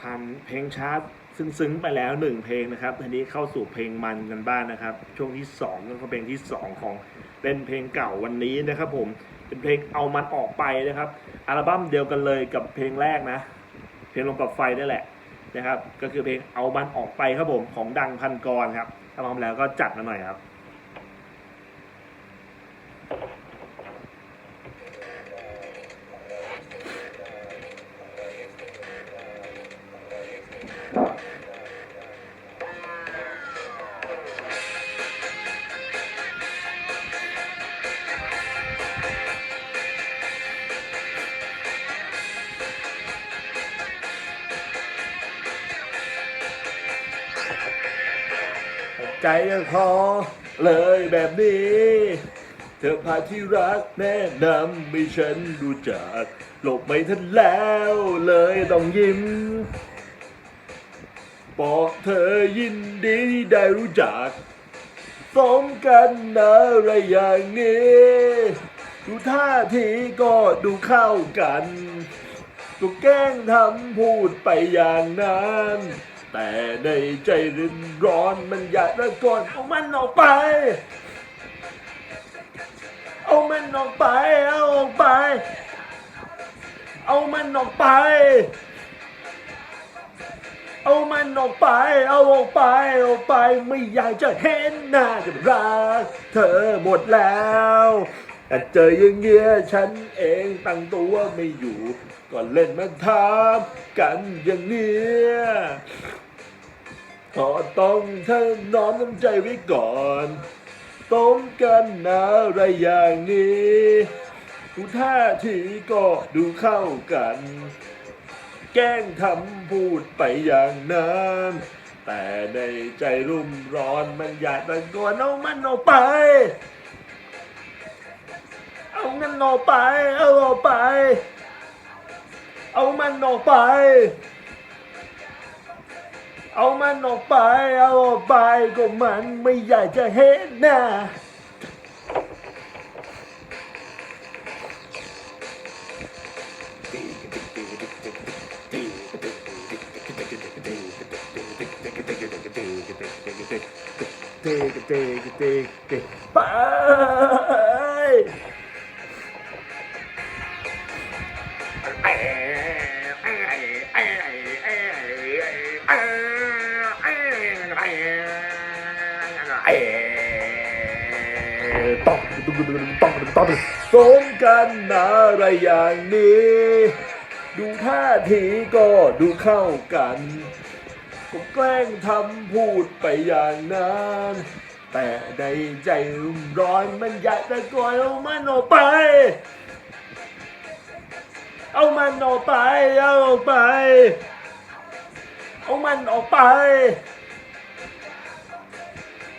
ผ่านเพลงช้าซึ้งๆไปแล้วหนึ่งเพลงนะครับทีนี้เข้าสู่เพลงมันกันบ้างนะครับ ช่วงที่สองก็เพลงที่สองของเป็นเพลงเก่าวันนี้นะครับผมเป็นเพลงเอามันออกไปนะครับอัลบั้มเดียวกันเลยกับเพลงแรกนะ เพลงลงกับไฟนี่แหละนะครับ ก็คือเพลงเอามันออกไปครับผมของดังพันกรครับถ้าพร้อมแล้วก็จัดมาหน่อยครับ ใจยังพอเลยแบบนี้ เธอพาที่รักแนะนำให้ฉันรู้จัก หลบไม่ทันแล้วเลยต้องยิ้มบอกเธอยินดีที่ได้รู้จักสมกันอะไรอย่างนี้ ดูท่าทีก็ดูเข้ากัน ก็แกล้งทำพูดไปอย่างนั้น แต่ในใจรินร้อนมันอยากตะโกนเอามันออกไป เอามันออกไป เอาออกไป เอามันออกไป เอามันออกไป เอาออกไปออกไปไม่อยากจะเห็นหน้าจะรักเธอหมดแล้ว แต่เจออย่างเงี้ยฉันเองตั้งตัวไม่อยู่ก็เล่นมาทำกันอย่างเนี้ยก็ต้องเธอน้อมน้ำใจไว้ก่อนต้มกันอะไรอย่างนี้ดูท่าทีก็ดูเข้ากัน แกล้งทำพูดไปอย่างนั้นแต่ในใจรุ่มร้อนมันอยากตะโกนเอามันออกไป มันออกไป เอาออกไป เอามันออกไป เอามันออกไป เอาออกไปก็มันไม่อยากจะเห็นหน้าไป ต้องต้องต้องสมกันอะไรอย่างนี้ ดูท่าทีก็ดูเข้ากันก็แกล้งทำพูดไปอย่างนั้นแต่ในใจร้อนมันอยากตะโกนเอามันออกไป เอามันออกไป เอาออกไป เอามันออกไป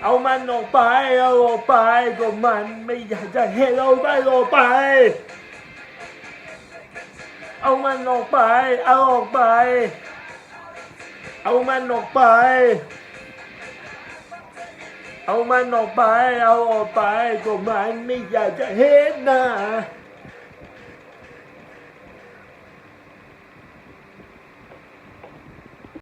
เอามันออกไปเอาออกไปก็มันไม่อยากจะเห็นเอาไปออกไป เอามันออกไป เอาออกไป เอามันออกไป เอามันออกไป เอาออกไปก็มันไม่อยากจะเห็นหน้า